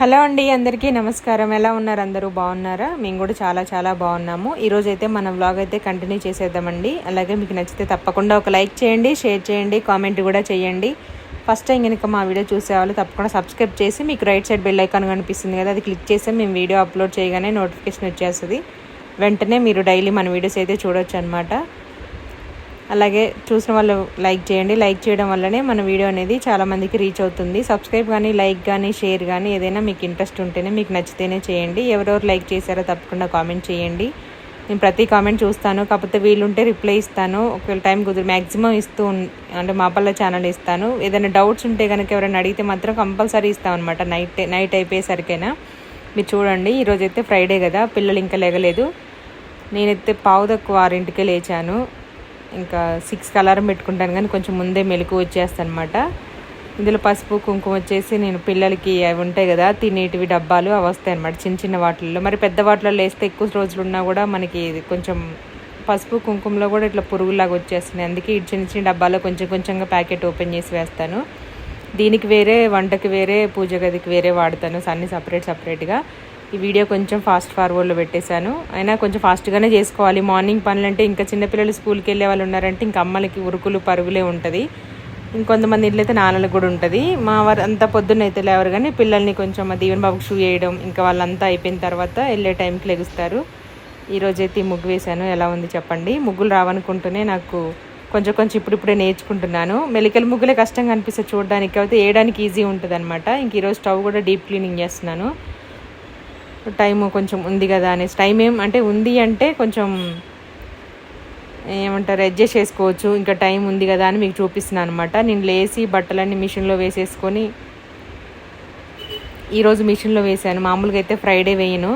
Hello అండి అందరికీ నమస్కారం. ఎలా ఉన్నారు? అందరూ బాగున్నారా? మేము కూడా చాలా చాలా బాగున్నాము. ఈరోజు అయితే మన వ్లాగ్ అయితే కంటిన్యూ చేసేద్దామండి. అలాగే మీకు నచ్చితే తప్పకుండా ఒక లైక్ చేయండి షేర్ చేయండి కామెంట్ కూడా చేయండి. ఫస్ట్ టైం కనుక మా వీడియో చూసే వాళ్ళు తప్పకుండా సబ్స్క్రైబ్ చేసి మీకు రైట్ సైడ్ బెల్ ఐకాన్ కనిపిస్తుంది కదా అది క్లిక్ చేస్తే మేము వీడియో అప్లోడ్ చేయగానే నోటిఫికేషన్ వచ్చేస్తుంది. వెంటనే మీరు డైలీ మన వీడియోస్ అయితే చూడొచ్చు అనమాట అలాగే చూసిన వాళ్ళు లైక్ చేయండి. లైక్ చేయడం వల్లనే మన వీడియో అనేది చాలా మందికి రీచ్ అవుతుంది. సబ్స్క్రైబ్ కానీ లైక్ కానీ షేర్ కానీ ఏదైనా మీకు ఇంట్రెస్ట్ ఉంటేనే మీకు నచ్చితేనే చేయండి. ఎవరెవరు లైక్ చేశారో తప్పకుండా కామెంట్ చేయండి. నేను ప్రతి కామెంట్ చూస్తాను. కాకపోతే వీలుంటే రిప్లై ఇస్తాను. ఒకవేళ టైం కుదిరి మ్యాక్సిమం ఇస్తూ అంటే మా పల్ల ఛానల్ ఇస్తాను. ఏదైనా డౌట్స్ ఉంటే కనుక ఎవరైనా అడిగితే మాత్రం కంపల్సరీ ఇస్తాం అనమాట నైట్ నైట్ అయిపోయేసరికైనా. మీరు చూడండి. ఈరోజు అయితే ఫ్రైడే కదా. పిల్లలు ఇంకా లేగలేదు నేనైతే పావు తక్కువ ఆరింటికే లేచాను. ఇంకా సిక్స్కి అలారం పెట్టుకుంటాను కానీ కొంచెం ముందే మెలకు వచ్చేస్తాను అనమాట ఇందులో పసుపు కుంకుమ వచ్చేసి నేను పిల్లలకి అవి ఉంటాయి కదా తినేటివి డబ్బాలు అవి వస్తాయి అనమాట చిన్న చిన్న వాటిల్లో. మరి పెద్ద వాటిల్లో వేస్తే ఎక్కువ రోజులు ఉన్నా కూడా మనకి ఇది కొంచెం పసుపు కుంకుమలో కూడా ఇట్లా పురుగులాగా వచ్చేస్తున్నాయి. అందుకే ఈ చిన్న చిన్న డబ్బాలో కొంచెం కొంచెంగా ప్యాకెట్ ఓపెన్ చేసి వేస్తాను. దీనికి వేరే వంటకి వేరే పూజ గదికి వేరే వాడతాను. అన్ని సపరేట్ సపరేట్గా. ఈ వీడియో కొంచెం ఫాస్ట్ ఫార్వర్డ్లో పెట్టేశాను. అయినా కొంచెం ఫాస్ట్గానే చేసుకోవాలి. మార్నింగ్ పనులు అంటే ఇంకా చిన్నపిల్లలు స్కూల్కి వెళ్ళే వాళ్ళు ఉన్నారంటే ఇంకా అమ్మలకి ఉరుకులు పరుగులే ఉంటుంది. ఇంకొంతమంది ఇంట్లో అయితే నాన్నలకు కూడా ఉంటుంది. మా వారు అంతా పొద్దున్న అయితే లేవరు కానీ పిల్లల్ని కొంచెం మా దీవెన్ బాబుకి షూ వేయడం ఇంకా వాళ్ళంతా అయిపోయిన తర్వాత వెళ్ళే టైంకి లెగుస్తారు. ఈరోజు అయితే ముగ్గు వేశాను. ఎలా ఉంది చెప్పండి? ముగ్గులు రావనుకుంటూనే నాకు కొంచెం కొంచెం ఇప్పుడిప్పుడే నేర్చుకుంటున్నాను. మెలికల ముగ్గులే కష్టంగా అనిపిస్తుంది చూడడానికి. అయితే వేయడానికి ఈజీ ఉంటుంది అనమాట ఇంక ఈరోజు స్టవ్ కూడా డీప్ క్లీనింగ్ చేస్తున్నాను. టైం కొంచెం ఉంది కదా అనేసి. టైం ఏం అంటే ఉంది అంటే కొంచెం ఏమంటారు అడ్జస్ట్ చేసుకోవచ్చు. ఇంకా టైం ఉంది కదా అని మీకు చూపిస్తున్నాను అనమాట నేను లేచి బట్టలన్నీ మిషన్లో వేసేసుకొని ఈరోజు మిషన్లో వేసాను మామూలుగా అయితే ఫ్రైడే వేయను.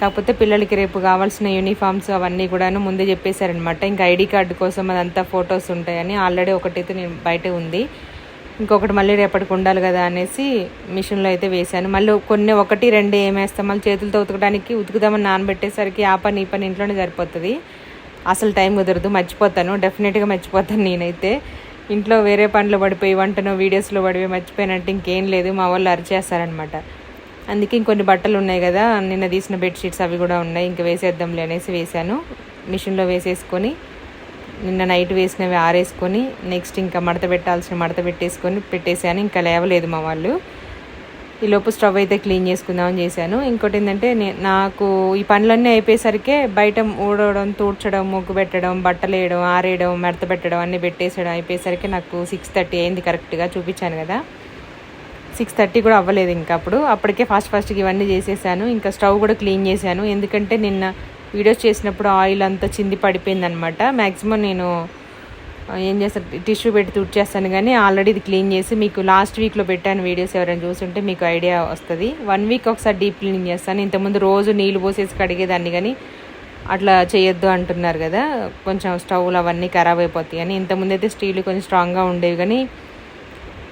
కాకపోతే పిల్లలకి రేపు కావాల్సిన యూనిఫామ్స్ అవన్నీ కూడాను ముందే చెప్పేశారనమాట ఇంకా ఐడి కార్డు కోసం అదంతా ఫొటోస్ ఉంటాయని. ఆల్రెడీ ఒకటైతే నేను బయట ఉంది. ఇంకొకటి మళ్ళీ రేపటికి ఉండాలి కదా అనేసి మిషన్లో అయితే వేశాను. మళ్ళీ కొన్ని ఒకటి రెండు ఏమేస్తాం మళ్ళీ చేతులతో ఉతకడానికి ఉతుకుదామని నానబెట్టేసరికి ఆ పని ఈ పని ఇంట్లోనే సరిపోతుంది. అసలు టైం కుదరదు మర్చిపోతాను డెఫినెట్గా మర్చిపోతాను నేనైతే. ఇంట్లో వేరే పనులు పడిపోయి వంటను వీడియోస్లో పడిపోయి మర్చిపోయినట్టు ఇంకేం లేదు మా వాళ్ళు అరిచేస్తారనమాట అందుకే ఇంకొన్ని బట్టలు ఉన్నాయి కదా నిన్న తీసిన బెడ్షీట్స్ అవి కూడా ఉన్నాయి ఇంకా వేసేద్దాంలే అనేసి వేశాను. మిషన్లో వేసేసుకొని నిన్న నైట్ వేసినవి ఆరేసుకొని నెక్స్ట్ ఇంకా మడత పెట్టాల్సిన మడత పెట్టేసుకొని పెట్టేశాను. ఇంకా లేవలేదు మా వాళ్ళు. ఈ లోపు స్టవ్ అయితే క్లీన్ చేసుకుందామని చేశాను. ఇంకోటి ఏంటంటే నాకు ఈ పనులన్నీ అయిపోయేసరికి బయట ఊడవడం తూడ్చడం ముగ్గు పెట్టడం బట్టలు వేయడం ఆరేయడం మడత పెట్టడం అన్నీ పెట్టేసడం అయిపోయేసరికి నాకు సిక్స్ థర్టీ అయింది కరెక్ట్గా చూపించాను కదా. సిక్స్ థర్టీ కూడా అవ్వలేదు ఇంకా అప్పుడు. అప్పటికే ఫాస్ట్ ఫాస్ట్గా ఇవన్నీ చేసేసాను. ఇంకా స్టవ్ కూడా క్లీన్ చేశాను. ఎందుకంటే నిన్న వీడియోస్ చేసినప్పుడు ఆయిల్ అంతా చింది పడిపోయింది అనమాట మ్యాక్సిమం నేను ఏం చేస్తాను టిష్యూ పెట్టి తుడిచేస్తాను కానీ ఆల్రెడీ ఇది క్లీన్ చేసి మీకు లాస్ట్ వీక్లో పెట్టాను వీడియోస్ ఎవరైనా చూస్తుంటే మీకు ఐడియా వస్తుంది. వన్ వీక్ ఒకసారి డీప్ క్లీనింగ్ చేస్తాను. ఇంతకుముందు రోజు నీళ్ళు పోసేసి కడిగేదాన్ని కానీ అట్లా చేయొద్దు అంటున్నారు కదా. కొంచెం స్టవ్లు అవన్నీ ఖరాబ్ అయిపోతాయి అని. ఇంతకుముందు అయితే స్టీల్ కొంచెం స్ట్రాంగ్గా ఉండేవి కానీ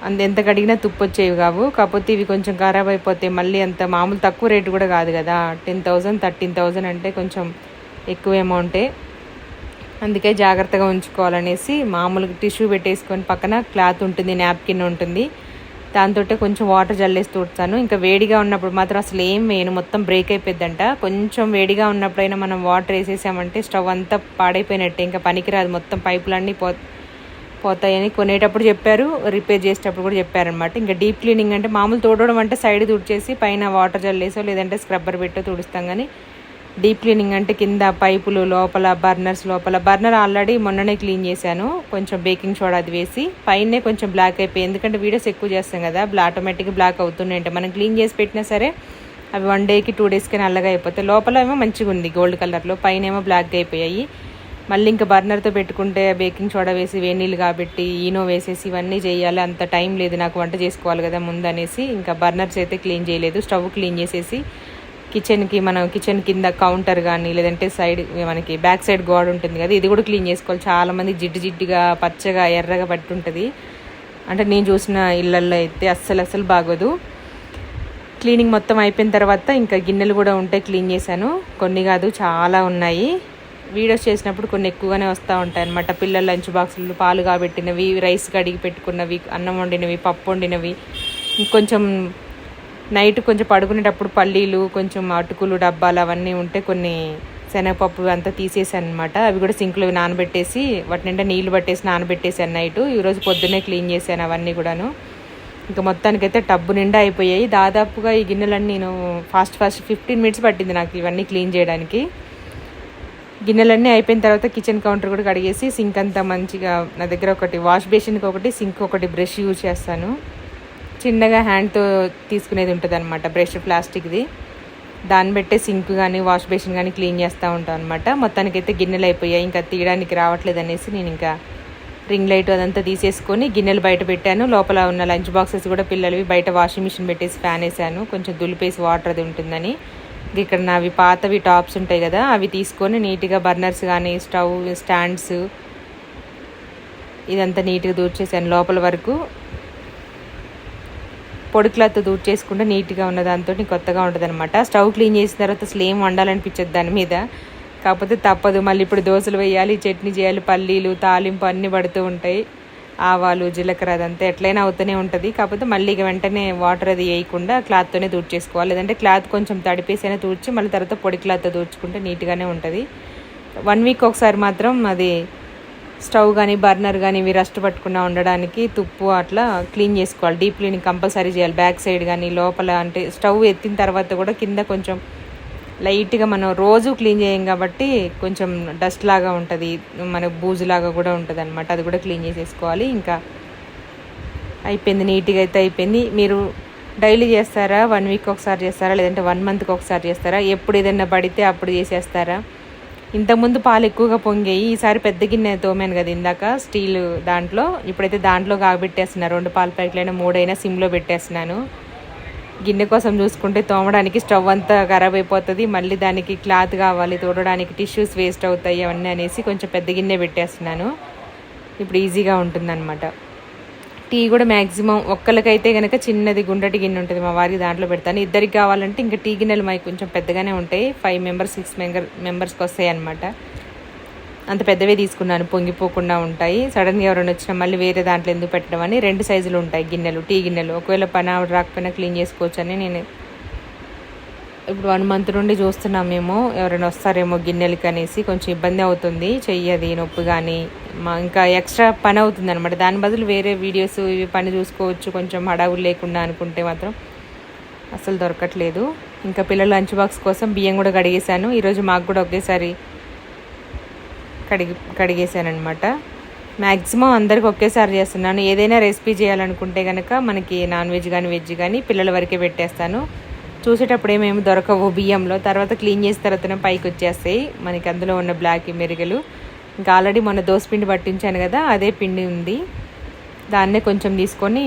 అంత ఎంత కడిగినా తుప్పు వచ్చేవి కావు. కాకపోతే ఇవి కొంచెం ఖరాబ్ అయిపోతే మళ్ళీ అంత మామూలు తక్కువ రేటు కూడా కాదు కదా. టెన్ థౌజండ్ థర్టీన్ థౌజండ్ అంటే కొంచెం ఎక్కువ అమౌంటే. అందుకే జాగ్రత్తగా ఉంచుకోవాలనేసి మామూలుగా టిష్యూ పెట్టేసుకొని పక్కన క్లాత్ ఉంటుంది నాప్కిన్ ఉంటుంది. దాంతో కొంచెం వాటర్ జల్లేసి తుడతాను ఇంకా వేడిగా ఉన్నప్పుడు మాత్రం అసలు ఏం వేయను. మొత్తం బ్రేక్ అయిపోద్దంట కొంచెం వేడిగా ఉన్నప్పుడైనా మనం వాటర్ వేసేసామంటే స్టవ్ అంతా పాడైపోయినట్టే. ఇంకా పనికిరాదు. మొత్తం పైపులన్నీ పో పోతాయని కొనేటప్పుడు చెప్పారు రిపేర్ చేసేటప్పుడు కూడా చెప్పారనమాట ఇంకా డీప్ క్లీనింగ్ అంటే మామూలు తోడడం అంటే సైడ్ తుడిచేసి పైన వాటర్ జల్లేసో లేదంటే స్క్రబ్బర్ పెట్టో తుడుస్తాం కానీ డీప్ క్లీనింగ్ అంటే కింద పైపులు లోపల బర్నర్స్ లోపల బర్నర్ ఆల్రెడీ మొన్ననే క్లీన్ చేశాను. కొంచెం బేకింగ్ సోడా అది వేసి పైనే కొంచెం బ్లాక్ అయిపోయి ఎందుకంటే వీడియోస్ ఎక్కువ చేస్తాం కదా ఆటోమేటిక్గా బ్లాక్ అవుతున్నాయి అంటే మనం క్లీన్ చేసి పెట్టినా సరే అవి వన్ డేకి టూ డేస్కి నల్లగా అయిపోతాయి. లోపల ఏమో మంచిగా ఉంది గోల్డ్ కలర్లో పైన ఏమో బ్లాక్గా అయిపోయాయి. మళ్ళీ ఇంకా బర్నర్తో పెట్టుకుంటే బేకింగ్ సోడా వేసి వేడి నీళ్ళు కాబట్టి ఈనో వేసేసి ఇవన్నీ చేయాలి. అంత టైం లేదు. నాకు వంట చేసుకోవాలి కదా ముందు అనేసి ఇంకా బర్నర్స్ అయితే క్లీన్ చేయలేదు. స్టవ్ క్లీన్ చేసేసి కిచెన్కి మనం కిచెన్ కింద కౌంటర్ కానీ లేదంటే సైడ్ మనకి బ్యాక్ సైడ్ గోడ ఉంటుంది కదా ఇది కూడా క్లీన్ చేసుకోవాలి. చాలామంది జిడ్డు జిడ్డుగా పచ్చగా ఎర్రగా పట్టుంటుంది. అంటే నేను చూసిన ఇళ్ళల్లో అయితే అస్సలు అస్సలు బాగోదు. క్లీనింగ్ మొత్తం అయిపోయిన తర్వాత ఇంకా గిన్నెలు కూడా ఉంటే క్లీన్ చేశాను. కొన్ని కాదు చాలా ఉన్నాయి. వీడియోస్ చేసినప్పుడు కొన్ని ఎక్కువగానే వస్తూ ఉంటాయి అన్నమాట పిల్లల లంచ్ బాక్సులు పాలు కాబెట్టినవి రైస్ కడిగి పెట్టుకున్నవి అన్నం వండినవి పప్పు వండినవి. ఇంకొంచెం నైట్ కొంచెం పడుకునేటప్పుడు పల్లీలు కొంచెం అటుకులు డబ్బాలు అవన్నీ ఉంటే కొన్ని శనగపప్పు అంతా తీసేసాను అనమాట అవి కూడా సింక్లో నానబెట్టేసి వాటి నిండా నీళ్ళు పట్టేసి నానబెట్టేసాను నైట్. ఈరోజు పొద్దున్నే క్లీన్ చేశాను అవన్నీ కూడాను. ఇంకా మొత్తానికైతే టబ్బు నిండా అయిపోయాయి. దాదాపుగా ఈ గిన్నెలన్నీ నేను ఫాస్ట్ ఫాస్ట్ ఫిఫ్టీన్ మినిట్స్ పట్టింది నాకు ఇవన్నీ క్లీన్ చేయడానికి. గిన్నెలన్నీ అయిపోయిన తర్వాత కిచెన్ కౌంటర్ కూడా కడిగేసి సింక్ అంతా మంచిగా నా దగ్గర ఒకటి వాష్ బేసిన్కి ఒకటి సింక్ ఒకటి బ్రష్ యూజ్ చేస్తాను. చిన్నగా హ్యాండ్తో తీసుకునేది ఉంటుంది అనమాట బ్రష్ ప్లాస్టిక్ది దాన్ని పెట్టే సింక్ కానీ వాష్ బేసిన్ కానీ క్లీన్ చేస్తూ ఉంటాం అనమాట మొత్తానికైతే గిన్నెలు అయిపోయాయి ఇంకా తీయడానికి రావట్లేదు అనేసి నేను ఇంకా రింగ్ లైట్ అదంతా తీసేసుకొని గిన్నెలు బయట పెట్టాను. లోపల ఉన్న లంచ్ బాక్సెస్ కూడా పిల్లలవి బయట వాషింగ్ మిషన్ పెట్టేసి ఫ్యాన్ వేసాను. కొంచెం దులిపేసి వాటర్ అది ఉంటుందని. ఇక్కడ నావి పాతవి టాప్స్ ఉంటాయి కదా అవి తీసుకొని నీట్గా బర్నర్స్ కానీ స్టవ్ స్టాండ్స్ ఇదంతా నీట్గా దూర్చేసాను లోపల వరకు. పొడి క్లాత్ దూర్ చేసుకుంటే నీట్గా ఉన్న దాంతో కొత్తగా ఉంటుంది అనమాట స్టవ్ క్లీన్ చేసిన తర్వాత అసలు ఏం వండాలనిపించదు దాని మీద. కాకపోతే తప్పదు మళ్ళీ ఇప్పుడు దోశలు వేయాలి చట్నీ చేయాలి పల్లీలు తాలింపు అన్నీ పడుతూ ఉంటాయి. ఆవాలు జీలకర్ర అదంతా ఎట్లయినా అవుతూనే ఉంటుంది. కాకపోతే మళ్ళీ ఇక వెంటనే వాటర్ అది వేయకుండా క్లాత్తోనే తూడ్చేసుకోవాలి. లేదంటే క్లాత్ కొంచెం తడిపేసైనా తూడ్చి మళ్ళీ తర్వాత పొడి క్లాత్తో దూడ్చుకుంటే నీట్గానే ఉంటుంది. వన్ వీక్ ఒకసారి మాత్రం అది స్టవ్ కానీ బర్నర్ కానీ ఇవి రస్ట్ పట్టకుండా ఉండడానికి తుప్పు అట్లా క్లీన్ చేసుకోవాలి. డీప్ క్లీనింగ్ కంపల్సరీ చేయాలి. బ్యాక్ సైడ్ కానీ లోపల అంటే స్టవ్ ఎత్తిన తర్వాత కూడా కింద కొంచెం లైట్గా మనం రోజు క్లీన్ చేయం కాబట్టి కొంచెం డస్ట్ లాగా ఉంటుంది మన బూజులాగా కూడా ఉంటుంది అనమాట అది కూడా క్లీన్ చేసేసుకోవాలి. ఇంకా అయిపోయింది నీట్గా అయితే అయిపోయింది. మీరు డైలీ చేస్తారా? వన్ వీక్ ఒకసారి చేస్తారా? లేదంటే వన్ మంత్కి ఒకసారి చేస్తారా? ఎప్పుడు ఏదైనా పడితే అప్పుడు చేసేస్తారా? ఇంతకుముందు పాలు ఎక్కువగా పొంగాయి ఈసారి పెద్ద గిన్నె తోమాను కదా ఇందాక స్టీల్ దాంట్లో. ఇప్పుడైతే దాంట్లో కాగబెట్టేస్తున్నాను రెండు పాల ప్యాకెట్లైనా మూడైనా సిమ్లో పెట్టేస్తున్నాను. గిన్నె కోసం చూసుకుంటే తోమడానికి స్టవ్ అంతా ఖరాబ్ అయిపోతుంది. మళ్ళీ దానికి క్లాత్ కావాలి తోడడానికి టిష్యూస్ వేస్ట్ అవుతాయి అవన్నీ అనేసి కొంచెం పెద్ద గిన్నె పెట్టేస్తున్నాను. ఇప్పుడు ఈజీగా ఉంటుందన్నమాట. టీ కూడా మ్యాక్సిమం ఒక్కరికైతే కనుక చిన్నది గుండటి గిన్నె ఉంటుంది మా వారికి దాంట్లో పెడతాను. ఇద్దరికి కావాలంటే ఇంకా టీ గిన్నెలు మాకు కొంచెం పెద్దగానే ఉంటాయి. ఫైవ్ మెంబర్స్ సిక్స్ మెంబర్ మెంబర్స్కి వస్తాయి అనమాట అంత పెద్దవే తీసుకున్నాను పొంగిపోకుండా ఉంటాయి. సడన్గా ఎవరైనా వచ్చినా మళ్ళీ వేరే దాంట్లో ఎందుకు పెట్టడం అని రెండు సైజులు ఉంటాయి గిన్నెలు టీ గిన్నెలు. ఒకవేళ పని ఆవిడ రాకపోయినా క్లీన్ చేసుకోవచ్చు అని నేను ఇప్పుడు వన్ మంత్ నుండి చూస్తున్నాం మేము. ఎవరైనా వస్తారేమో గిన్నెలకి అనేసి కొంచెం ఇబ్బంది అవుతుంది. చెయ్యది నొప్పి కానీ మా ఇంకా ఎక్స్ట్రా పని అవుతుంది అనమాట దాని బదులు వేరే వీడియోస్ ఇవి పని చూసుకోవచ్చు. కొంచెం హడావులు లేకుండా అనుకుంటే మాత్రం అసలు దొరకట్లేదు. ఇంకా పిల్లల లంచ్ బాక్స్ కోసం బియ్యం కూడా కడిగేశాను. ఈరోజు మాకు కూడా ఒకేసారి కడిగి కడిగేసానమాట మ్యాక్సిమం అందరికి ఒకేసారి చేస్తున్నాను. ఏదైనా రెసిపీ చేయాలనుకుంటే కనుక మనకి నాన్ వెజ్ కానీ వెజ్ కానీ పిల్లల వరకే పెట్టేస్తాను. చూసేటప్పుడు ఏమేమి దొరకవు బియ్యంలో. తర్వాత క్లీన్ చేసిన తర్వాత పైకి వచ్చేస్తాయి. మనకి అందులో ఉన్న బ్లాక్ మెరుగలు. ఇంకా ఆల్రెడీ మొన్న దోసపిండి పట్టించాను కదా అదే పిండి ఉంది. దాన్నే కొంచెం తీసుకొని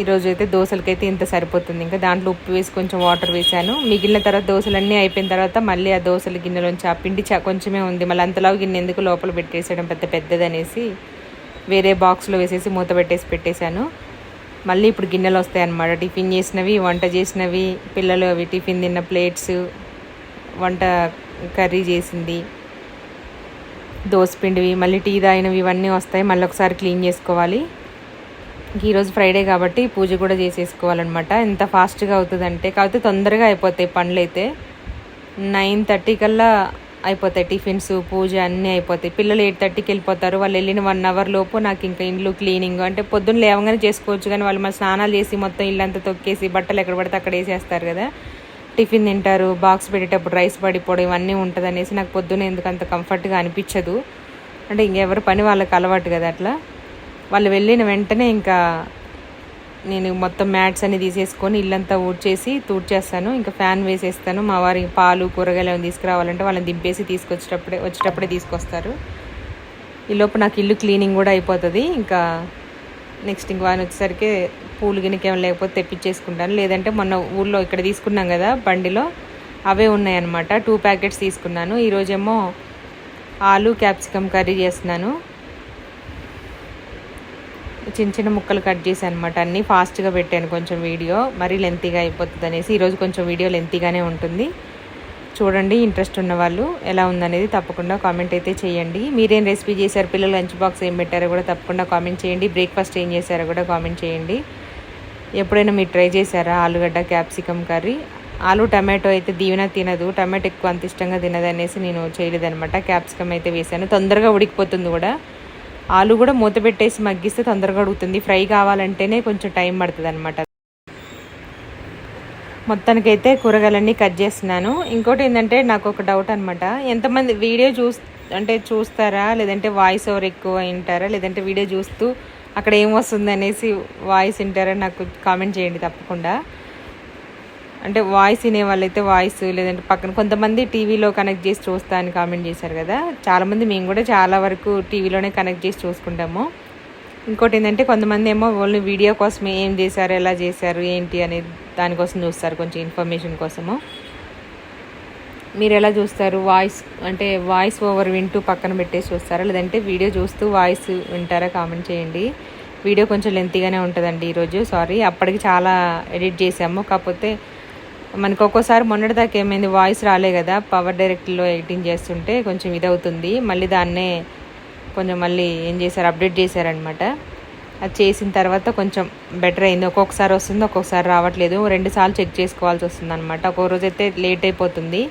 ఈరోజు అయితే దోశలకైతే ఇంత సరిపోతుంది. ఇంకా దాంట్లో ఉప్పు వేసి కొంచెం వాటర్ వేసాను మిగిలిన తర్వాత దోశలన్నీ అయిపోయిన తర్వాత మళ్ళీ ఆ దోశల గిన్నెలోంచి ఆ పిండి కొంచెమే ఉంది. మళ్ళీ అంతలా గిన్నె ఎందుకు లోపల పెట్టేసేయడం పెద్ద పెద్దది అనేసి వేరే బాక్స్లో వేసేసి మూత పెట్టేసి పెట్టేశాను. మళ్ళీ ఇప్పుడు గిన్నెలు వస్తాయి అన్నమాట టిఫిన్ చేసినవి వంట చేసినవి పిల్లలు అవి టిఫిన్ తిన్న ప్లేట్స్ వంట కర్రీ చేసింది దోసపిండివి మళ్ళీ టీ తాగినవి ఇవన్నీ వస్తాయి. మళ్ళీ ఒకసారి క్లీన్ చేసుకోవాలి. ఈరోజు ఫ్రైడే కాబట్టి పూజ కూడా చేసేసుకోవాలన్నమాట. ఎంత ఫాస్ట్గా అవుతుందంటే కాకపోతే తొందరగా అయిపోతాయి పనులు అయితే నైన్ థర్టీ కల్లా అయిపోతాయి టిఫిన్స్ పూజ అన్నీ అయిపోతాయి. పిల్లలు ఎయిట్ థర్టీకి వెళ్ళిపోతారు. వాళ్ళు వెళ్ళిన వన్ అవర్ లోపు నాకు ఇంకా ఇండ్లు క్లీనింగ్ అంటే పొద్దున్న లేవగానే చేసుకోవచ్చు కానీ వాళ్ళు మళ్ళీ స్నానాలు చేసి మొత్తం ఇల్లంతా తొక్కేసి బట్టలు ఎక్కడ పడితే అక్కడ వేసేస్తారు కదా. టిఫిన్ తింటారు బాక్స్ పెట్టేటప్పుడు రైస్ పడిపోవడం ఇవన్నీ ఉంటుంది అనేసి నాకు పొద్దున్న ఎందుకు అంత కంఫర్ట్గా అనిపించదు. అంటే ఇంకెవరి పని వాళ్ళకి అలవాటు కదా అట్లా. వాళ్ళు వెళ్ళిన వెంటనే ఇంకా నేను మొత్తం మ్యాట్స్ అన్ని తీసేసుకొని ఇల్లంతా ఊడ్చేసి తూడ్చేస్తాను. ఇంకా ఫ్యాన్ వేసేస్తాను. మా వారి పాలు కూరగాయలు ఏమైనా తీసుకురావాలంటే వాళ్ళని దింపేసి తీసుకొచ్చేటప్పుడే వచ్చేటప్పుడే తీసుకొస్తారు. ఈ లోపు నాకు ఇల్లు క్లీనింగ్ కూడా అయిపోతుంది. ఇంకా నెక్స్ట్ ఇంక వాని వచ్చేసరికి పూలు గిన్నెకి ఏమైనా లేకపోతే తెప్పించేసుకుంటాను. లేదంటే మొన్న ఊళ్ళో ఇక్కడ తీసుకున్నాం కదా బండిలో అవే ఉన్నాయన్నమాట. టూ ప్యాకెట్స్ తీసుకున్నాను. ఈరోజేమో ఆలు క్యాప్సికమ్ కర్రీ చేస్తున్నాను. చిన్న చిన్న ముక్కలు కట్ చేసి అనమాట అన్నీ ఫాస్ట్గా పెట్టాను కొంచెం వీడియో. మరీ లెంతీగా అయిపోతుంది అనేసి ఈరోజు కొంచెం వీడియో లెంతీగానే ఉంటుంది. చూడండి ఇంట్రెస్ట్ ఉన్న వాళ్ళు ఎలా ఉందనేది తప్పకుండా కామెంట్ అయితే చేయండి. మీరేం రెసిపీ చేశారు? పిల్లలు లంచ్ బాక్స్ ఏం పెట్టారో కూడా తప్పకుండా కామెంట్ చేయండి. బ్రేక్ఫాస్ట్ ఏం చేశారో కూడా కామెంట్ చేయండి. ఎప్పుడైనా మీరు ట్రై చేశారా? ఆలుగడ్డ క్యాప్సికమ్ కర్రీ ఆలు టమాటో అయితే దీవెన తినదు. టమాటో ఎక్కువ అంత ఇష్టంగా తినదు అనేసి నేను చేయలేదనమాట క్యాప్సికమ్ అయితే వేసాను తొందరగా ఉడికిపోతుంది కూడా. ఆలు కూడా మూత పెట్టేసి మగ్గిస్తే తొందరగా అడుగుతుంది ఫ్రై కావాలంటేనే కొంచెం టైం పడుతుంది అనమాట మొత్తానికైతే కూరగాయలన్నీ కట్ చేస్తున్నాను. ఇంకోటి ఏంటంటే నాకు ఒక డౌట్ అనమాట ఎంతమంది వీడియో చూస్ అంటే చూస్తారా? లేదంటే వాయిస్ ఓవర్ ఎక్కువ వింటారా? లేదంటే వీడియో చూస్తూ అక్కడ ఏం వస్తుంది అనేసి వాయిస్ వింటారా? నాకు కామెంట్ చేయండి తప్పకుండా. అంటే వాయిస్ వినే వాళ్ళైతే వాయిస్ లేదంటే పక్కన కొంతమంది టీవీలో కనెక్ట్ చేసి చూస్తా అని కామెంట్ చేశారు కదా. చాలామంది మేము కూడా చాలా వరకు టీవీలోనే కనెక్ట్ చేసి చూసుకుంటాము. ఇంకోటి ఏంటంటే కొంతమంది ఏమో ఓన్లీ వీడియో కోసం ఏం చేశారు ఎలా చేశారు ఏంటి అనేది దానికోసం చూస్తారు కొంచెం ఇన్ఫర్మేషన్ కోసము. మీరు ఎలా చూస్తారు? వాయిస్ అంటే వాయిస్ ఓవర్ వింటూ పక్కన పెట్టేసి చూస్తారా? లేదంటే వీడియో చూస్తూ వాయిస్ వింటారా? కామెంట్ చేయండి. వీడియో కొంచెం లెంతీగానే ఉంటుందండి ఈరోజు. సారీ అప్పటికి చాలా ఎడిట్ చేసాము. కాకపోతే మనకు ఒక్కోసారి మొన్నటిదాకా ఏమైంది వాయిస్ రాలే కదా పవర్ డైరెక్ట్లో ఎడిటింగ్ చేస్తుంటే కొంచెం ఇదవుతుంది. మళ్ళీ దాన్నే కొంచెం మళ్ళీ ఏం చేశారు అప్డేట్ చేశారనమాట అది చేసిన తర్వాత కొంచెం బెటర్ అయింది. ఒక్కొక్కసారి వస్తుంది ఒక్కొక్కసారి రావట్లేదు. రెండు సార్లు చెక్ చేసుకోవాల్సి వస్తుంది అనమాట ఒక్కో రోజు అయితే లేట్ అయిపోతుంది.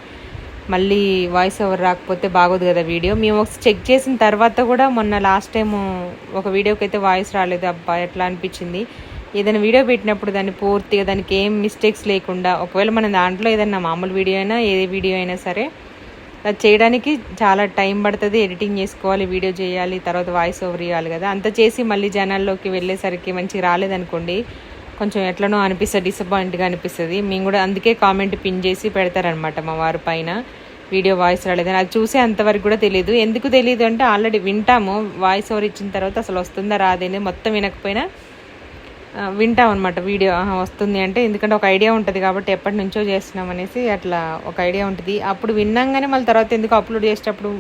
మళ్ళీ వాయిస్ ఓవర్ రాకపోతే బాగోదు కదా వీడియో మేము ఒకసారి చెక్ చేసిన తర్వాత కూడా మొన్న లాస్ట్ టైం ఒక వీడియోకి అయితే వాయిస్ రాలేదు. అబ్బా ఎట్లా అనిపించింది? ఏదైనా వీడియో పెట్టినప్పుడు దాన్ని పూర్తిగా దానికి ఏం మిస్టేక్స్ లేకుండా ఒకవేళ మన దాంట్లో ఏదైనా మామూలు వీడియో అయినా ఏ వీడియో అయినా సరే అది చేయడానికి చాలా టైం పడుతుంది. ఎడిటింగ్ చేసుకోవాలి వీడియో చేయాలి తర్వాత వాయిస్ ఓవర్ ఇవ్వాలి కదా. అంత చేసి మళ్ళీ జనాల్లోకి వెళ్ళేసరికి మంచిగా రాలేదనుకోండి కొంచెం ఎట్లనో అనిపిస్తుంది డిసప్పాయింట్గా అనిపిస్తుంది. మేము కూడా అందుకే కామెంట్ పిన్ చేసి పెడతారనమాట మా వారి పైన వీడియో వాయిస్ రాలేదని. అది చూసే అంతవరకు కూడా తెలియదు ఎందుకు తెలియదు అంటే ఆల్రెడీ వింటాము. వాయిస్ ఓవర్ ఇచ్చిన తర్వాత అసలు వస్తుందా రాదేనే మొత్తం వినకపోయినా వింటాం అనమాట వీడియో. వస్తుంది అంటే ఎందుకంటే ఒక ఐడియా ఉంటుంది కాబట్టి ఎప్పటి నుంచో చేస్తున్నాం అనేసి అట్లా ఒక ఐడియా ఉంటుంది. అప్పుడు విన్నాగానే మళ్ళీ తర్వాత ఎందుకు అప్లోడ్ చేసేటప్పుడు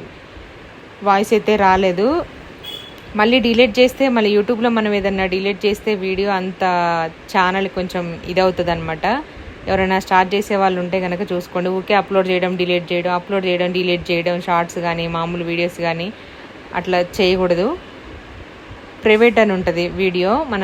వాయిస్ అయితే రాలేదు. మళ్ళీ డిలీట్ చేస్తే మళ్ళీ యూట్యూబ్లో మనం ఏదన్నా డిలీట్ చేస్తే వీడియో అంత ఛానల్ కొంచెం ఇదవుతుంది అనమాట ఎవరైనా స్టార్ట్ చేసే వాళ్ళు ఉంటే కనుక చూసుకోండి. ఊకే అప్లోడ్ చేయడం డిలీట్ చేయడం అప్లోడ్ చేయడం డిలీట్ చేయడం షార్ట్స్ కానీ మామూలు వీడియోస్ కానీ అట్లా చేయకూడదు. ప్రైవేట్ అని ఉంటుంది వీడియో. మన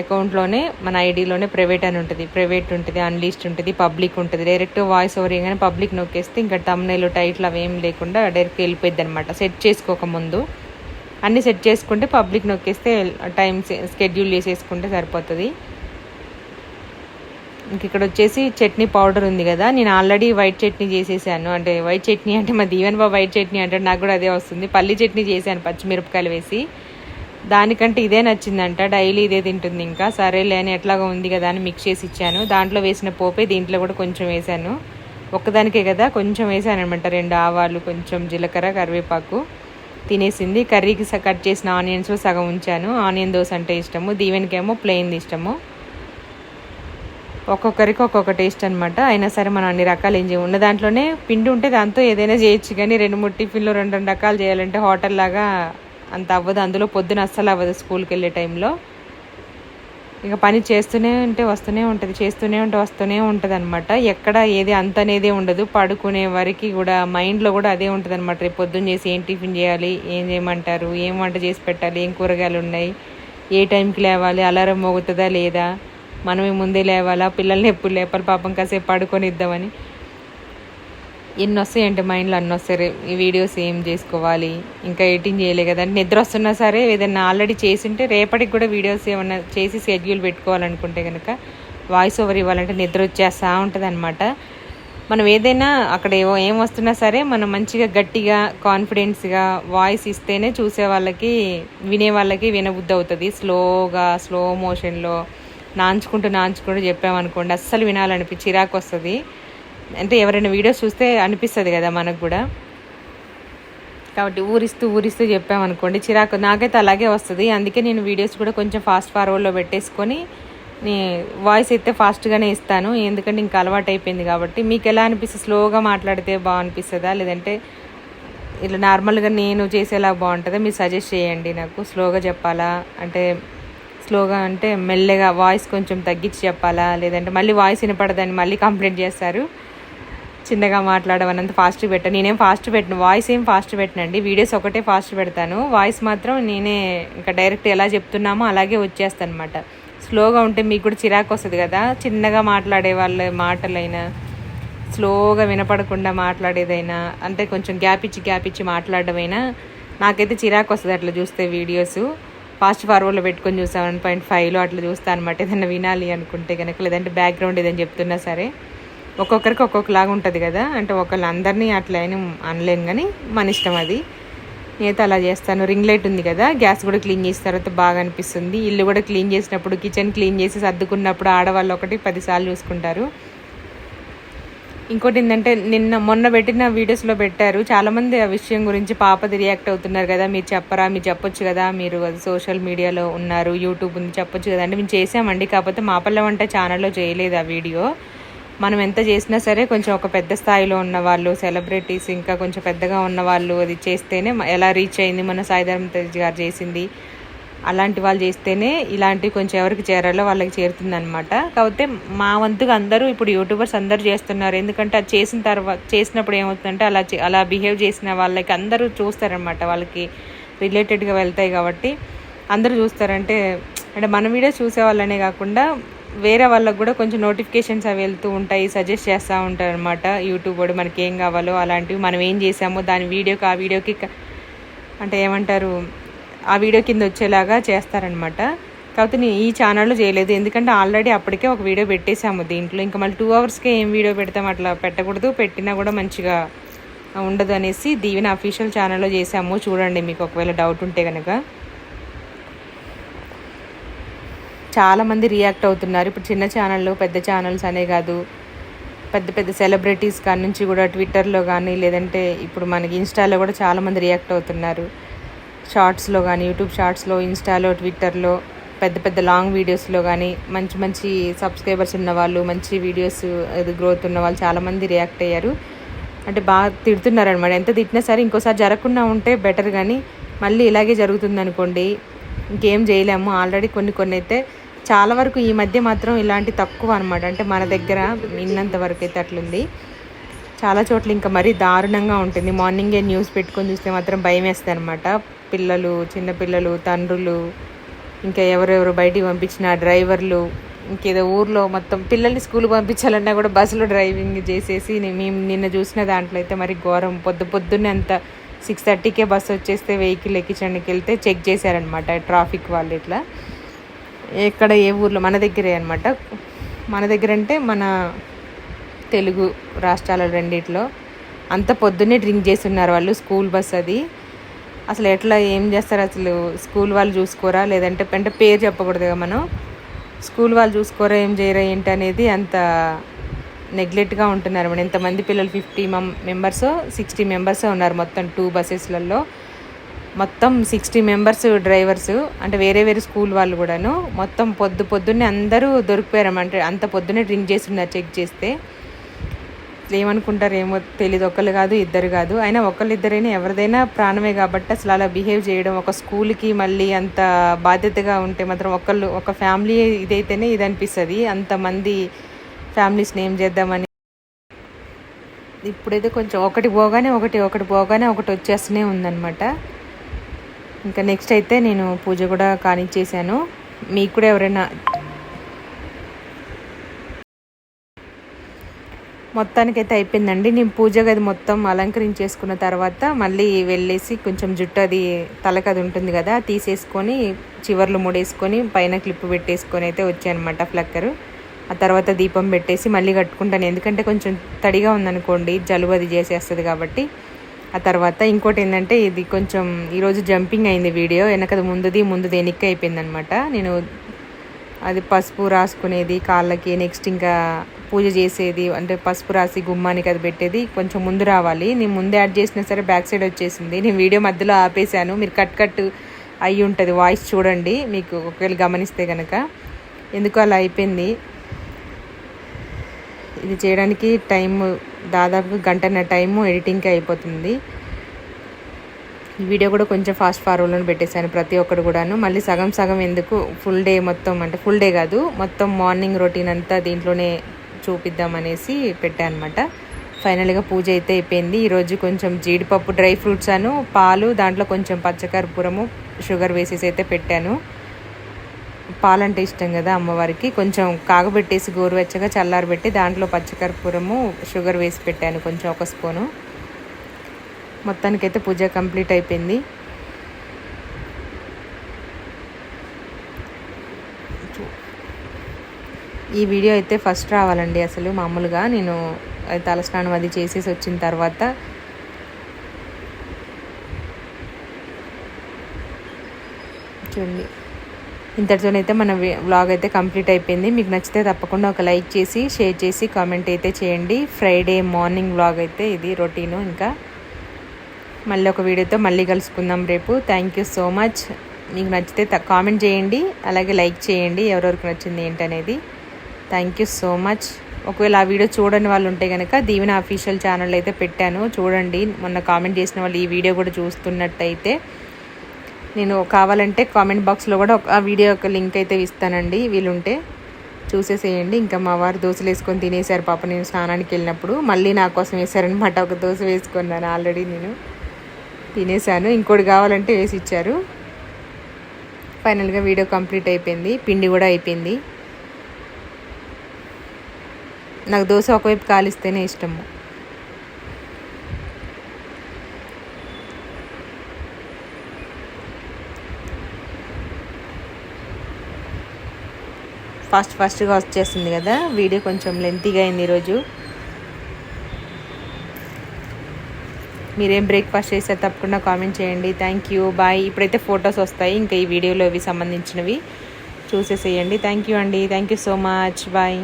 అకౌంట్లోనే మన ఐడిలోనే ప్రైవేట్ అని ఉంటుంది. ప్రైవేట్ ఉంటుంది అన్లిస్ట్ ఉంటుంది పబ్లిక్ ఉంటుంది. డైరెక్ట్ వాయిస్ ఓవర్ కానీ పబ్లిక్ నొక్కేస్తే ఇంకా తమ్నైలు టైట్లు అవి ఏం లేకుండా డైరెక్ట్ వెళ్ళిపోద్ది అనమాట సెట్ చేసుకోకముందు అన్నీ సెట్ చేసుకుంటే పబ్లిక్ నొక్కేస్తే టైం స్కెడ్యూల్ చేసేసుకుంటే సరిపోతుంది. ఇంక ఇక్కడ వచ్చేసి చట్నీ పౌడర్ ఉంది కదా. నేను ఆల్రెడీ వైట్ చట్నీ చేసేసాను. అంటే వైట్ చట్నీ అంటే మా దీవెన్ బాబు వైట్ చట్నీ అంటే నాకు కూడా అదే వస్తుంది. పల్లి చట్నీ చేశాను పచ్చిమిరపకాయలు వేసి. దానికంటే ఇదే నచ్చిందంట. డైలీ ఇదే తింటుంది ఇంకా. సరేలే అని ఎట్లాగా ఉంది కదా అని మిక్స్ చేసి ఇచ్చాను. దాంట్లో వేసిన పోపే దీంట్లో కూడా కొంచెం వేసాను ఒక్కదానికే కదా కొంచెం వేసాను అనమాట రెండు ఆవాలు కొంచెం జీలకర్ర కరివేపాకు తినేసింది. కర్రీకి కట్ చేసిన ఆనియన్స్ సగం ఉంచాను. ఆనియన్ దోశ అంటే ఇష్టము. దీవెనికేమో ప్లెయిన్ ఇష్టము. ఒక్కొక్కరికి ఒక్కొక్క టేస్ట్ అనమాట అయినా సరే మనం అన్ని రకాలు ఏం చేయం ఉన్న దాంట్లోనే పిండి ఉంటే దాంతో ఏదైనా చేయొచ్చు. కానీ రెండు మూడు టిఫిన్లు రెండు రెండు రకాలు చేయాలంటే హోటల్ లాగా అంత అవ్వదు. అందులో పొద్దున అస్సలు అవ్వదు స్కూల్కి వెళ్ళే టైంలో. ఇంకా పని చేస్తూనే ఉంటే వస్తూనే ఉంటుంది చేస్తూనే ఉంటే వస్తూనే ఉంటుంది అనమాట ఎక్కడ ఏది అంత అనేది ఉండదు. పడుకునే వరకు కూడా మైండ్లో కూడా అదే ఉంటుంది అనమాట రేపు పొద్దున్న చేసి ఏం టిఫిన్ చేయాలి ఏం చేయమంటారు ఏం వంట చేసి పెట్టాలి ఏం కూరగాయలు ఉన్నాయి ఏ టైంకి లేవాలి అలారం మోగుతుందా లేదా మనమే ముందే లేవాలా పిల్లల్ని ఎప్పుడు లేపాలి పాపం కాసేపు పడుకొని ఇద్దామని. ఎన్ని వస్తాయంటే మైండ్లో అన్ని వస్తాయి ఈ వీడియోస్ ఏం చేసుకోవాలి? ఇంకా ఎడిటింగ్ చేయలే కదా. నిద్ర వస్తున్నా సరే ఏదైనా ఆల్రెడీ చేసింటే రేపటికి కూడా వీడియోస్ ఏమన్నా చేసి షెడ్యూల్ పెట్టుకోవాలనుకుంటే కనుక వాయిస్ ఓవర్ ఇవ్వాలంటే నిద్ర వచ్చేస్తూ ఉంటుంది అనమాట మనం ఏదైనా అక్కడ ఏవో ఏం వస్తున్నా సరే మనం మంచిగా గట్టిగా కాన్ఫిడెన్స్గా వాయిస్ ఇస్తేనే చూసే వాళ్ళకి వినే వాళ్ళకి వినబుద్ధి అవుతుంది. స్లోగా స్లో మోషన్లో నాంచుకుంటూ నాంచుకుంటూ చెప్పామనుకోండి అస్సలు వినాలనిపి చిరాకు వస్తుంది. అంటే ఎవరైనా వీడియోస్ చూస్తే అనిపిస్తుంది కదా మనకు కూడా. కాబట్టి ఊరిస్తూ ఊరిస్తూ చెప్పామనుకోండి చిరాకు నాకైతే అలాగే వస్తుంది. అందుకే నేను వీడియోస్ కూడా కొంచెం ఫాస్ట్ ఫార్వర్డ్లో పెట్టేసుకొని నీ వాయిస్ అయితే ఫాస్ట్గానే ఇస్తాను. ఎందుకంటే ఇంకా అలవాటు అయిపోయింది కాబట్టి. మీకు ఎలా అనిపిస్తుంది? స్లోగా మాట్లాడితే బాగా అనిపిస్తుందా లేదంటే ఇలా నార్మల్గా నేను చేసేలా బాగుంటుందా? మీరు సజెస్ట్ చేయండి నాకు. స్లోగా చెప్పాలా? అంటే స్లోగా అంటే మెల్లగా వాయిస్ కొంచెం తగ్గించి చెప్పాలా? లేదంటే మళ్ళీ వాయిస్ వినపడదని మళ్ళీ కంప్లైంట్ చేస్తారు. చిన్నగా మాట్లాడమని అంత ఫాస్ట్ పెట్టాను నేనేం ఫాస్ట్ పెట్టను వాయిస్ ఏం ఫాస్ట్ పెట్టనండి వీడియోస్ ఒకటే ఫాస్ట్ పెడతాను వాయిస్ మాత్రం నేనే ఇంకా డైరెక్ట్ ఎలా చెప్తున్నామో అలాగే వచ్చేస్తాను అనమాట స్లోగా ఉంటే మీకు కూడా చిరాకు వస్తుంది కదా చిన్నగా మాట్లాడే వాళ్ళ మాటలైనా స్లోగా వినపడకుండా మాట్లాడేదైనా అంటే కొంచెం గ్యాప్ ఇచ్చి గ్యాప్ ఇచ్చి మాట్లాడమైనా నాకైతే చిరాకు వస్తుంది అట్లా చూస్తే వీడియోస్ ఫాస్ట్ ఫార్వర్డ్లో పెట్టుకొని చూసాం వన్ పాయింట్ ఫైవ్లో అట్లా చూస్తాను అనమాట ఏదైనా వినాలి అనుకుంటే కనుక లేదంటే బ్యాక్గ్రౌండ్ ఏదైనా చెప్తున్నా సరే. ఒక్కొక్కరికి ఒక్కొక్కలాగా ఉంటుంది కదా. అంటే ఒకళ్ళు అందరినీ అట్లా అని అనలేను కానీ మన ఇష్టం అది. నేనైతే అలా చేస్తాను. రింగ్ లైట్ ఉంది కదా గ్యాస్ కూడా క్లీన్ చేసిన తర్వాత బాగా అనిపిస్తుంది. ఇల్లు కూడా క్లీన్ చేసినప్పుడు కిచెన్ క్లీన్ చేసి సర్దుకున్నప్పుడు ఆడవాళ్ళు ఒకటి పదిసార్లు చూసుకుంటారు. ఇంకోటి ఏంటంటే నిన్న మొన్న పెట్టిన వీడియోస్లో పెట్టారు. చాలామంది ఆ విషయం గురించి పాపది రియాక్ట్ అవుతున్నారు కదా. మీరు చెప్పరా మీరు చెప్పొచ్చు కదా. మీరు సోషల్ మీడియాలో ఉన్నారు యూట్యూబ్ ఉంది చెప్పొచ్చు కదా. అంటే మేము చేసామండి. కాకపోతే మాపల్లె వంట ఛానల్లో చేయలేదు ఆ వీడియో. మనం ఎంత చేసినా సరే కొంచెం ఒక పెద్ద స్థాయిలో ఉన్న వాళ్ళు సెలబ్రిటీస్ ఇంకా కొంచెం పెద్దగా ఉన్న వాళ్ళు అది చేస్తేనే ఎలా రీచ్ అయింది మన సాయిధర్మ తేజ్ గారు చేసింది. అలాంటి వాళ్ళు చేస్తేనే ఇలాంటివి కొంచెం ఎవరికి చేరాలో వాళ్ళకి చేరుతుంది అనమాట కాకపోతే మా వంతుగా అందరూ ఇప్పుడు యూట్యూబర్స్ అందరూ చేస్తున్నారు. ఎందుకంటే అది చేసిన తర్వాత చేసినప్పుడు ఏమవుతుందంటే అలా అలా బిహేవ్ చేసిన వాళ్ళకి అందరూ చూస్తారనమాట వాళ్ళకి రిలేటెడ్గా వెళ్తాయి కాబట్టి అందరూ చూస్తారంటే అంటే మన వీడియోస్ చూసే వాళ్ళనే కాకుండా వేరే వాళ్ళకు కూడా కొంచెం నోటిఫికేషన్స్ అవి వెళ్తూ ఉంటాయి సజెస్ట్ చేస్తూ ఉంటారు అనమాట యూట్యూబ్ కూడా మనకి ఏం కావాలో అలాంటివి మనం ఏం చేసామో దాని వీడియోకి ఆ వీడియోకి అంటే ఏమంటారు ఆ వీడియో కింద వచ్చేలాగా చేస్తారనమాట కాకపోతే నేను ఈ ఛానల్లో చేయలేదు. ఎందుకంటే ఆల్రెడీ అప్పటికే ఒక వీడియో పెట్టేశాము దీంట్లో. ఇంకా మళ్ళీ టూ అవర్స్కే ఏం వీడియో పెడతాం అట్లా పెట్టకూడదు. పెట్టినా కూడా మంచిగా ఉండదు అనేసి దీవెన అఫీషియల్ ఛానల్లో చేసాము చూడండి మీకు ఒకవేళ డౌట్ ఉంటే కనుక చాలామంది రియాక్ట్ అవుతున్నారు. ఇప్పుడు చిన్న ఛానళ్ళు పెద్ద ఛానల్స్ అనే కాదు. పెద్ద పెద్ద సెలబ్రిటీస్ కాడి నుంచి కూడా ట్విట్టర్లో కానీ లేదంటే ఇప్పుడు మనకి ఇన్స్టాలో కూడా చాలామంది రియాక్ట్ అవుతున్నారు. షార్ట్స్లో కానీ యూట్యూబ్ షార్ట్స్లో ఇన్స్టాలో ట్విట్టర్లో పెద్ద పెద్ద లాంగ్ వీడియోస్లో కానీ మంచి మంచి సబ్స్క్రైబర్స్ ఉన్న వాళ్ళు మంచి వీడియోస్ అది గ్రోత్ ఉన్న వాళ్ళు చాలామంది రియాక్ట్ అయ్యారు. అంటే బాగా తిడుతున్నారు అనమాట ఎంత తిట్టినా సరే ఇంకోసారి జరగకుండా ఉంటే బెటర్ కానీ మళ్ళీ ఇలాగే జరుగుతుంది అనుకోండి ఇంకేం చేయలేము. ఆల్రెడీ కొన్ని కొన్ని అయితే చాలా వరకు ఈ మధ్య మాత్రం ఇలాంటి తక్కువ అనమాట అంటే మన దగ్గర విన్నంత వరకు అయితే అట్లుంది. చాలా చోట్ల ఇంకా మరీ దారుణంగా ఉంటుంది. మార్నింగే న్యూస్ పెట్టుకొని చూస్తే మాత్రం భయం వేస్తుంది అనమాట పిల్లలు చిన్నపిల్లలు తండ్రులు ఇంకా ఎవరెవరు బయటికి పంపించిన డ్రైవర్లు ఇంకేదో ఊర్లో మొత్తం పిల్లల్ని స్కూల్ పంపించాలన్నా కూడా బస్సులో డ్రైవింగ్ చేసేసి మేము నిన్న చూసిన దాంట్లో అయితే మరి ఘోరం. పొద్దు పొద్దున్నే అంత సిక్స్ థర్టీకే బస్సు వచ్చేస్తే వెహికల్ ఎక్కించడానికి వెళ్తే చెక్ చేశారనమాట ట్రాఫిక్ వాళ్ళు ఇట్లా. ఎక్కడ ఏ ఊర్లో? మన దగ్గరే అనమాట మన దగ్గర అంటే మన తెలుగు రాష్ట్రాల రెండిట్లో. అంత పొద్దున్నే డ్రింక్ చేస్తున్నారు వాళ్ళు స్కూల్ బస్ అది. అసలు ఎట్లా ఏం చేస్తారు అసలు? స్కూల్ వాళ్ళు చూసుకోరా? లేదంటే అంటే పేరు చెప్పకూడదు కదా మనం. స్కూల్ వాళ్ళు చూసుకోరా ఏం చేయరా ఏంటి అనేది అంత నెగ్లెక్ట్గా ఉంటున్నారు మన ఎంతమంది పిల్లలు ఫిఫ్టీ మం మెంబర్స్ సిక్స్టీ మెంబర్స్ ఉన్నారు మొత్తం టూ బస్సెస్లలో. మొత్తం సిక్స్టీ మెంబర్స్ డ్రైవర్స్ అంటే వేరే వేరే స్కూల్ వాళ్ళు కూడాను మొత్తం పొద్దు పొద్దున్నే అందరూ దొరికిపోయారు అంటే అంత పొద్దున్నే డ్రింక్ చేస్తున్నారు చెక్ చేస్తే. అసలు ఏమనుకుంటారు ఏమో తెలియదు ఒకళ్ళు కాదు ఇద్దరు కాదు. అయినా ఒకళ్ళిద్దరైనా ఎవరిదైనా ప్రాణమే కాబట్టి అసలు అలా బిహేవ్ చేయడం ఒక స్కూల్కి మళ్ళీ అంత బాధ్యతగా ఉంటే మాత్రం ఒకళ్ళు ఒక ఫ్యామిలీ ఇదైతేనే ఇది అనిపిస్తుంది అంతమంది ఫ్యామిలీస్ని ఏం చేద్దామని. ఇప్పుడైతే కొంచెం ఒకటి పోగానే ఒకటి ఒకటి పోగానే ఒకటి వచ్చేస్తూనే ఉందన్నమాట. ఇంకా నెక్స్ట్ అయితే నేను పూజ కూడా కానిచ్చేసాను. మీకు కూడా ఎవరైనా మొత్తానికి అయితే అయిపోయిందండి. నేను పూజ గది మొత్తం అలంకరించేసుకున్న తర్వాత మళ్ళీ వెళ్ళేసి కొంచెం జుట్టు అది తలకి అది ఉంటుంది కదా తీసేసుకొని చివర్లు ముడేసుకొని పైన క్లిప్ పెట్టేసుకొని అయితే వచ్చానమాట ఫ్లక్కర్ ఆ తర్వాత దీపం పెట్టేసి మళ్ళీ కట్టుకుంటాను. ఎందుకంటే కొంచెం తడిగా ఉందనుకోండి జలుబు అది చేసేస్తుంది కాబట్టి. ఆ తర్వాత ఇంకోటి ఏంటంటే ఇది కొంచెం ఈరోజు జంపింగ్ అయింది వీడియో వెనకది ముందుది ముందు దేనికి అయిపోయింది అనమాట నేను అది పసుపు రాసుకునేది కాళ్ళకి నెక్స్ట్ ఇంకా పూజ చేసేది అంటే పసుపు రాసి గుమ్మానికి అది పెట్టేది కొంచెం ముందు రావాలి. నేను ముందే యాడ్ చేసినా సరే బ్యాక్ సైడ్ వచ్చేసింది. నేను వీడియో మధ్యలో ఆపేశాను. మీరు కట్ కట్ అయి ఉంటుంది వాయిస్ చూడండి. మీకు ఒకవేళ గమనిస్తే కనుక ఎందుకు అలా అయిపోయింది? ఇది చేయడానికి టైం దాదాపు గంటన్న టైము ఎడిటింగ్కి అయిపోతుంది. ఈ వీడియో కూడా కొంచెం ఫాస్ట్ ఫార్వర్డ్లో పెట్టేశాను ప్రతి ఒక్కరు కూడాను. మళ్ళీ సగం సగం ఎందుకు ఫుల్ డే మొత్తం అంటే ఫుల్ డే కాదు మొత్తం మార్నింగ్ రొటీన్ అంతా దీంట్లోనే చూపిద్దామనేసి పెట్టాను అనమాట ఫైనల్గా పూజ అయితే అయిపోయింది. ఈరోజు కొంచెం జీడిపప్పు డ్రై ఫ్రూట్స్ అను పాలు దాంట్లో కొంచెం పచ్చకర్పూరము షుగర్ వేసేసి అయితే పెట్టాను. పాలంటే ఇష్టం కదా అమ్మవారికి. కొంచెం కాగబెట్టేసి గోరువెచ్చగా చల్లారబెట్టి దాంట్లో పచ్చకర్పూరము షుగర్ వేసి పెట్టాను కొంచెం ఒక స్పూను. మొత్తానికైతే పూజ కంప్లీట్ అయిపోయింది. ఈ వీడియో అయితే ఫస్ట్ రావాలండి అసలు మామూలుగా. నేను తలస్నానం అది చేసేసి వచ్చిన తర్వాత చూడండి. ఇంతటితోనైతే మన వ్లాగ్ అయితే కంప్లీట్ అయిపోయింది. మీకు నచ్చితే తప్పకుండా ఒక లైక్ చేసి షేర్ చేసి కామెంట్ అయితే చేయండి. ఫ్రైడే మార్నింగ్ వ్లాగ్ అయితే ఇది రొటీను ఇంకా. మళ్ళీ ఒక వీడియోతో మళ్ళీ కలుసుకుందాం రేపు. థ్యాంక్ యూ సో మచ్ మీకు నచ్చితే కామెంట్ చేయండి. అలాగే లైక్ చేయండి. ఎవరెవరికి నచ్చింది ఏంటనేది. థ్యాంక్ యూ సో మచ్ ఒకవేళ ఆ వీడియో చూడని వాళ్ళు ఉంటే కనుక దీవెన అఫీషియల్ ఛానల్ అయితే పెట్టాను. చూడండి. మొన్న కామెంట్ చేసిన వాళ్ళు ఈ వీడియో కూడా చూస్తున్నట్టయితే. నేను కావాలంటే కామెంట్ బాక్స్లో కూడా ఒక వీడియో యొక్క లింక్ అయితే ఇస్తానండి. వీలుంటే చూసేసేయండి. ఇంకా మా వారు దోశలు వేసుకొని తినేశారు. పాప నేను స్నానానికి వెళ్ళినప్పుడు మళ్ళీ నా కోసం వేశారనమాట ఒక దోశ వేసుకున్నాను ఆల్రెడీ నేను. తినేసాను ఇంకోటి కావాలంటే వేసి ఇచ్చారు. ఫైనల్గా వీడియో కంప్లీట్ అయిపోయింది. పిండి కూడా అయిపోయింది. నాకు దోశ ఒకవైపు కాలిస్తేనే ఇష్టము. ఫాస్ట్ ఫాస్ట్గా వచ్చేస్తుంది కదా. వీడియో కొంచెం లెంతీగా అయింది ఈరోజు. మీరేం బ్రేక్ఫాస్ట్ చేస్తే తప్పకుండా కామెంట్ చేయండి. థ్యాంక్ యూ బాయ్ ఇప్పుడైతే ఫొటోస్ వస్తాయి. ఇంకా ఈ వీడియోలో ఇవి సంబంధించినవి. చూసేసేయండి. థ్యాంక్ యూ అండి. Thank you so much bye